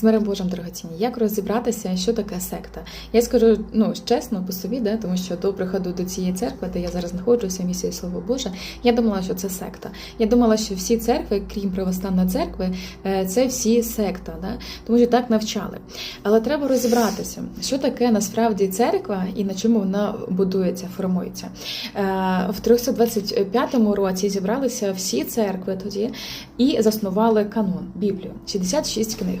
З миром Божим, дорогоцінні, як розібратися, що таке секта? Я скажу ну чесно по собі, да, тому що до приходу до цієї церкви, де я зараз знаходжуся, місії Слово Боже, я думала, що це секта. Я думала, що всі церкви, крім православної церкви, е, це всі секта, да? тому що так навчали. Але треба розібратися, що таке насправді церква і на чому вона будується, формується. Е, В 325 році зібралися всі церкви тоді і заснували канон Біблію, 66 книг.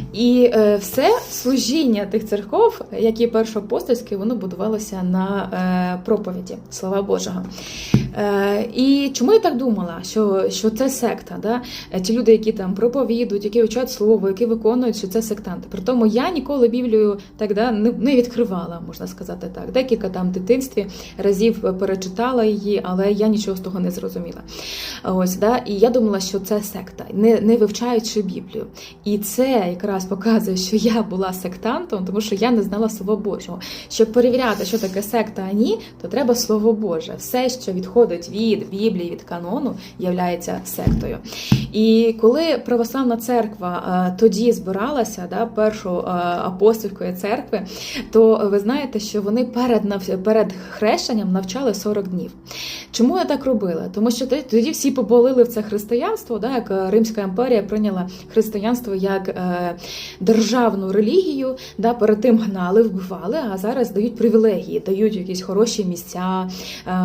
І е, все служіння тих церков, які першоапостольські, воно будувалося на е, проповіді Слова Божого. Е, і чому я так думала, що, що це секта? Да? Е, Ті люди, які там проповідують, які вчать слово, які виконують, що це сектанти. При тому я ніколи Біблію так да, не відкривала, можна сказати так. Декілька там в дитинстві разів перечитала її, але я нічого з того не зрозуміла. Ось, да? І я думала, що це секта, не, не вивчаючи Біблію. І це якраз показує, що я була сектантом, тому що я не знала Слова Божого. Щоб перевіряти, що таке секта, а ні, то треба Слово Боже. Все, що відходить від Біблії, від канону, являється сектою. І коли православна церква е, тоді збиралася, да, першу е, апостольської церкви, то ви знаєте, що вони перед перед хрещенням навчали 40 днів. Чому я так робила? Тому що тоді- всі поболили в це християнство, да, як Римська імперія прийняла християнство як е, державну релігію, да, перед тим гнали, вбивали, а зараз дають привілегії, дають якісь хороші місця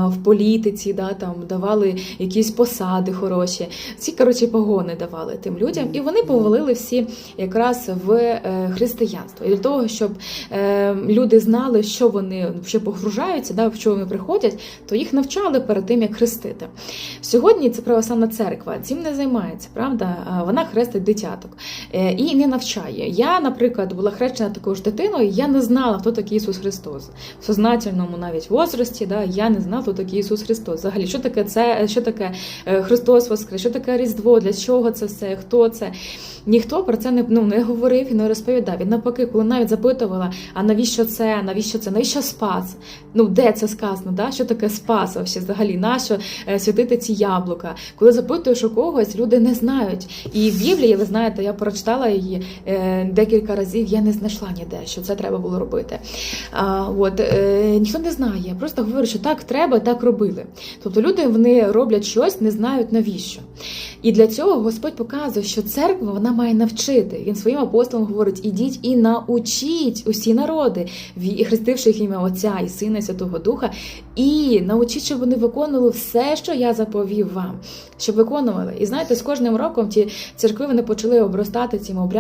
в політиці, да, там давали якісь посади хороші. Ці коротше погони давали тим людям, і вони повалили всі якраз в е, християнство. І для того, щоб е, люди знали, що вони що погружаються, да, в що вони приходять, то їх навчали перед тим, як хрестити. Сьогодні це православна церква цим не займається, правда? Вона хрестить дитяток е, і не навчає. Я, наприклад, була хрещена також дитиною, я не знала, хто такий Ісус Христос. В сознательному навіть возрасті, да, я не знала, хто такий Ісус Христос. Взагалі, що таке це, що таке Христос Воскрес, що таке Різдво, для чого це все, хто це. Ніхто про це не, ну, не говорив і не розповідав. І навпаки, коли навіть запитувала, а навіщо це, навіщо це, навіщо спас? Ну, де це сказано? Да? Що таке спас взагалі? Нащо е, святити ці яблука? Коли запитуєш у когось, люди не знають. І в Біблії, ви знаєте, я прочитала її е, декілька разів, я не знайшла ніде, що це треба було робити. А, от, е, ніхто не знає, просто говорять, що так треба, так робили. Тобто люди вони роблять щось, не знають навіщо. І для цього Господь показує, що церква вона має навчити. Він своїм апостолам говорить: ідіть і научіть усі народи, і хрестивши їх ім'я Отця і Сина і Святого Духа, і научіть, щоб вони виконували все, що я заповів вам, щоб виконували. І знаєте, з кожним роком ті церкви вони почали обростати цим обрядом.